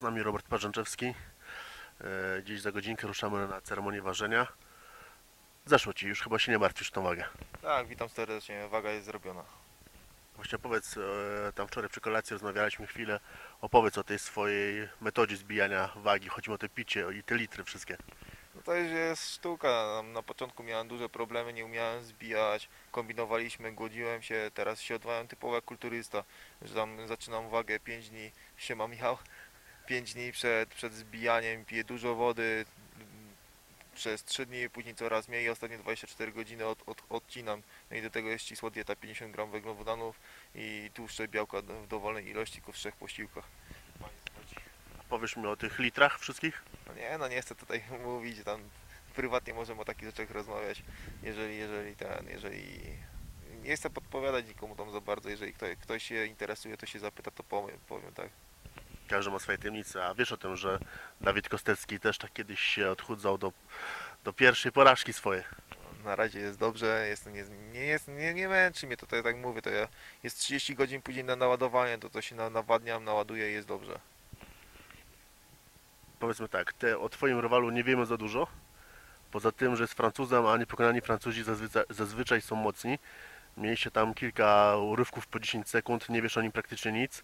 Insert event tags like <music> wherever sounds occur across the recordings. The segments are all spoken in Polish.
Z nami Robert Parzęczewski. E, Dziś za godzinkę ruszamy na ceremonię ważenia. Zeszło Ci, już chyba się nie martwisz tą wagę. Tak, witam serdecznie, waga jest zrobiona. Właśnie opowiedz, e, tam wczoraj przy kolacji rozmawialiśmy chwilę, opowiedz o tej swojej metodzie zbijania wagi. Chodzi o te picie i te litry wszystkie. No to jest sztuka, na, na początku miałem duże problemy, nie umiałem zbijać, kombinowaliśmy, głodziłem się, teraz się odwałem typowo jak kulturysta, że tam zaczynam wagę 5 dni, siema Michał, 5 dni przed, przed zbijaniem, piję dużo wody, przez 3 dni, później coraz mniej, ostatnie 24 godziny od, od, odcinam. No i do tego jest ścisła dieta 50 gram węglowodanów i tłuszcze białka w dowolnej ilości w trzech posiłkach. Powiesz mi o tych litrach wszystkich? No nie, no nie chcę tutaj <laughs> mówić, tam prywatnie możemy o takich rzeczach rozmawiać, jeżeli, jeżeli ten, jeżeli nie chcę podpowiadać nikomu tam za bardzo, jeżeli ktoś, ktoś się interesuje, to się zapyta, to powiem, powiem tak. Każdy ma swoje tajemnice, a wiesz o tym, że Dawid Kostecki też tak kiedyś się odchudzał do, do pierwszej porażki swojej. Na razie jest dobrze, jest, nie, nie, jest, nie, nie męczy mnie to, to ja tak mówię, to ja, jest 30 godzin później na naładowanie, to to się na, nawadniam, naładuję i jest dobrze. Powiedzmy tak, te, o Twoim rywalu nie wiemy za dużo. Poza tym, że jest Francuzem, a niepokonani Francuzi zazwyczaj, zazwyczaj są mocni. Mieliście tam kilka urywków po 10 sekund, nie wiesz o nim praktycznie nic,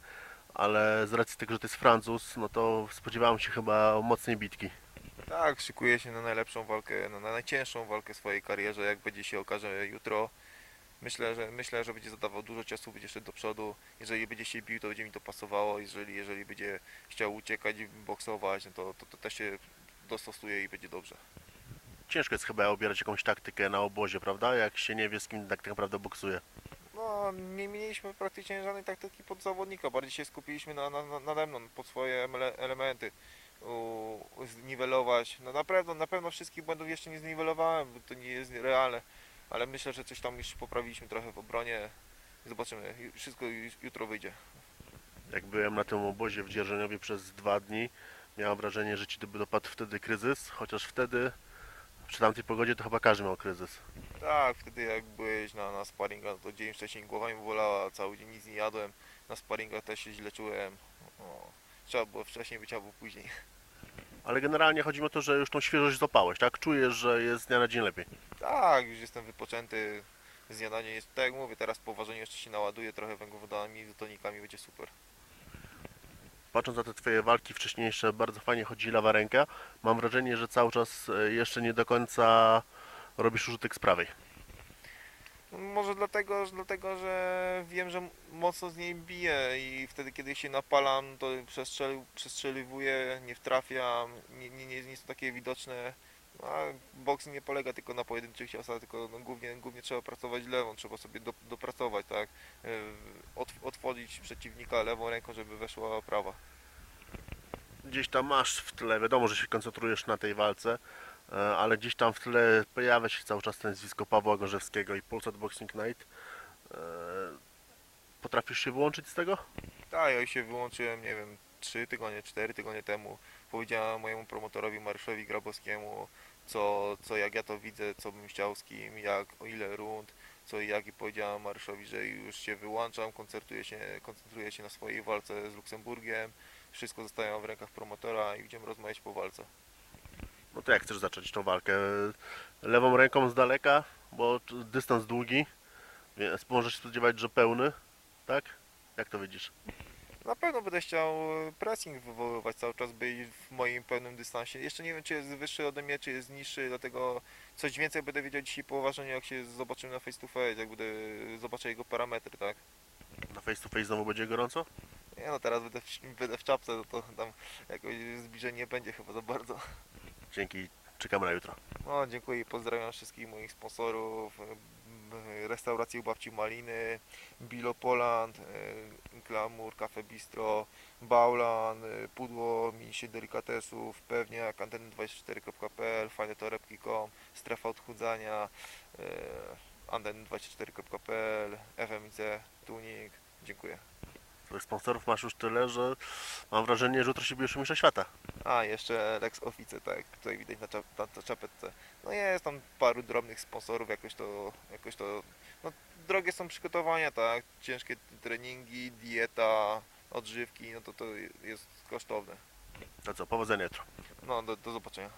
ale z racji tego, że to jest Francuz, no to spodziewałem się chyba mocnej bitki. Tak, szykuję się na najlepszą walkę, na najcięższą walkę swojej karierze, jak będzie się okaże jutro. Myślę, że myślę, że będzie zadawał dużo czasu, będzie szedł do przodu. Jeżeli będzie się bił, to będzie mi to pasowało. Jeżeli, jeżeli będzie chciał uciekać i boksować, no to, to, to też się dostosuje i będzie dobrze. Ciężko jest chyba obierać jakąś taktykę na obozie, prawda? Jak się nie wie, z kim tak naprawdę boksuje. Nie mieliśmy praktycznie żadnej taktyki pod zawodnika, bardziej się skupiliśmy na, na, na, nade mną, pod swoje ele- elementy. U, zniwelować. No na pewno, na pewno wszystkich błędów jeszcze nie zniwelowałem, bo to nie jest realne, ale myślę, że coś tam już poprawiliśmy trochę w obronie. Zobaczymy, wszystko jutro wyjdzie. Jak byłem na tym obozie w Dzierżoniowie przez dwa dni, miałem wrażenie, że ci dopadł wtedy kryzys, chociaż wtedy przy tamtej pogodzie to chyba każdy miał kryzys. Tak, wtedy jak byłeś na, na sparingach, to dzień wcześniej głowa mi bolała, cały dzień nic nie jadłem, na sparingach też się źle czułem. O, trzeba było wcześniej być albo później. Ale generalnie chodzi mi o to, że już tą świeżość złapałeś, tak? Czujesz, że jest z dnia na dzień lepiej. Tak, już jestem wypoczęty. Z dnia na dzień jest, tak jak mówię, teraz po ważeniu jeszcze się naładuję trochę węglowodanami, izotonikami, będzie super. Patrząc na te twoje walki wcześniejsze, bardzo fajnie chodzi lewa ręka. Mam wrażenie, że cały czas e, jeszcze nie do końca robisz użytek z prawej. Może dlatego, że- dlatego, że wiem, że mocno z niej biję i wtedy, kiedy się napalam, to przestrzeli, przestrzeliwuję, nie wtrafiam, nie, nie, nie, nie są takie widoczne. No, A boks nie polega tylko na pojedynczych ciosach, tylko no, głównie, głównie trzeba pracować lewą, trzeba sobie do, dopracować, tak? Yy, Ot, otworzyć przeciwnika lewą ręką, żeby weszła prawa. Gdzieś tam masz w tle, wiadomo, że się koncentrujesz na tej walce, e, ale gdzieś tam w tle pojawia się cały czas nazwisko Pawła Gorzewskiego i Polsat Boxing Night. E, Potrafisz się wyłączyć z tego? Tak, ja się wyłączyłem, nie wiem, 3 tygodnie, 4 tygodnie temu. Powiedziałem mojemu promotorowi Mariuszowi Grabowskiemu, co, co jak ja to widzę, co bym chciał z kim, jak, o ile rund, co i jak i powiedziałem Mariuszowi, że już się wyłączam, koncentruję się, koncentruję się na swojej walce z Luksemburgiem, wszystko zostaje w rękach promotora i będziemy rozmawiać po walce. No to jak chcesz zacząć tą walkę? Lewą ręką z daleka, bo dystans długi, więc możesz się spodziewać, że pełny, tak? Jak to widzisz? Na pewno będę chciał e, pressing wywoływać cały czas, być w moim pełnym dystansie. Jeszcze nie wiem, czy jest wyższy ode mnie, czy jest niższy, dlatego coś więcej będę wiedział dzisiaj po uważaniu, jak się zobaczymy na face to face, jak będę zobaczę jego parametry, tak? Na face to face znowu będzie gorąco? Nie no, teraz będę w, będę w czapce, no to tam jakoś zbliżeń nie będzie chyba za bardzo. Dzięki, czekamy na jutro. No, dziękuję i pozdrawiam wszystkich moich sponsorów, restauracji u Babci Maliny, Bilo Poland, e, Glamour, Cafe Bistro, Baulan, e, Pudło, Minisie Delikatesów, Pewniak, anteny24.pl, fajnetorebki.com, Strefa Odchudzania, e, anteny24.pl, FMC, Tunik. Dziękuję. Twoich sponsorów masz już tyle, że mam wrażenie, że jutro się bijesz mistrza świata. A, jeszcze Lex Office, tak, tutaj widać na, czap, na, na czapetce. No jest tam paru drobnych sponsorów, jakoś to, jakoś to, no drogie są przygotowania, tak, ciężkie treningi, dieta, odżywki, no to to jest kosztowne. To co, powodzenia jutro. No, do, do zobaczenia.